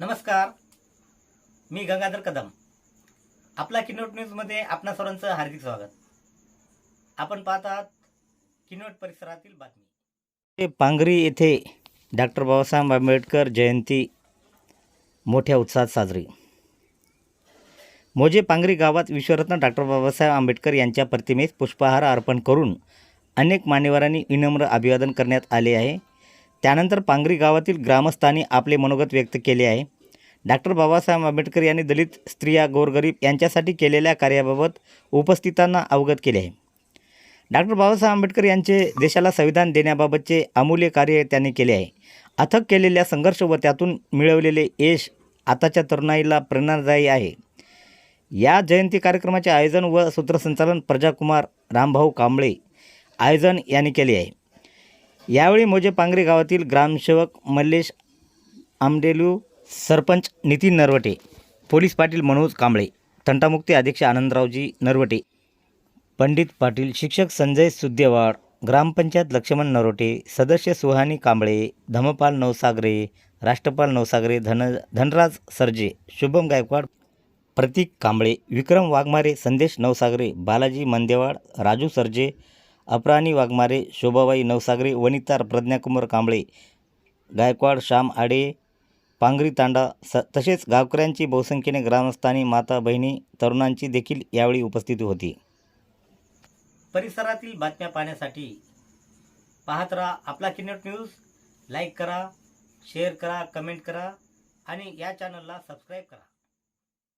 नमस्कार. मी गंगाधर कदम. आपला किनोट न्यूजमध्ये आपणा सर्वांचं हार्दिक स्वागत. आपण पाहत आहात किनोट परिसरातील बातमी. पांगरी येथे डॉक्टर बाबासाहेब आंबेडकर जयंती मोठ्या उत्साहात साजरी. मोजे पांगरी गावात विश्वरत्न डॉक्टर बाबासाहेब आंबेडकर यांच्या प्रतिमेस पुष्पहार अर्पण करून अनेक मान्यवरांनी विनम्र अभिवादन करण्यात आले आहे. त्यानंतर पांगरी गावातील ग्रामस्थांनी आपले मनोगत व्यक्त केले आहे. डॉक्टर बाबासाहेब आंबेडकर यांनी दलित स्त्रिया गोरगरीब यांच्यासाठी केलेल्या कार्याबाबत उपस्थितांना अवगत केले आहे. डॉक्टर बाबासाहेब आंबेडकर यांचे देशाला संविधान देण्याबाबतचे अमूल्य कार्य त्यांनी केले आहे. अथक केलेल्या संघर्ष व त्यातून मिळवलेले यश आताच्या तरुणाईला प्रेरणादायी आहे. या जयंती कार्यक्रमाचे आयोजन व सूत्रसंचालन प्रजाकुमार रामभाऊ कांबळे आयोजन यांनी केले आहे. यावेळी मोजे पांगरे गावातील ग्रामसेवक मल्लेश आमडेलू सरपंच नितीन नरवटे पोलीस पाटील मनोज कांबळे तंटामुक्ती अध्यक्ष आनंदरावजी नरवटे पंडित पाटील शिक्षक संजय सुद्देवाड ग्रामपंचायत लक्ष्मण नरोटे सदस्य सुहानी कांबळे धमपाल नवसागरे राष्ट्रपाल नवसागरे धन धनराज सरजे शुभम गायकवाड प्रतीक कांबळे विक्रम वाघमारे संदेश नवसागरे बालाजी मंदेवाड राजू सरजे अपराणी वाघमारे शोभाबाई नवसागरे वनितार प्रज्ञाकुमार कांबळे गायकवाड श्याम आडे पांगरी तांडा स तसेच गावकऱ्यांची बहुसंख्येने ग्रामस्थानी माता बहिणी तरुणांची देखील यावेळी उपस्थिती होती. परिसरातील बातम्या पाहण्यासाठी पाहत राहा आपला किनट न्यूज लाईक करा शेअर करा कमेंट करा आणि या चॅनलला सबस्क्राईब करा.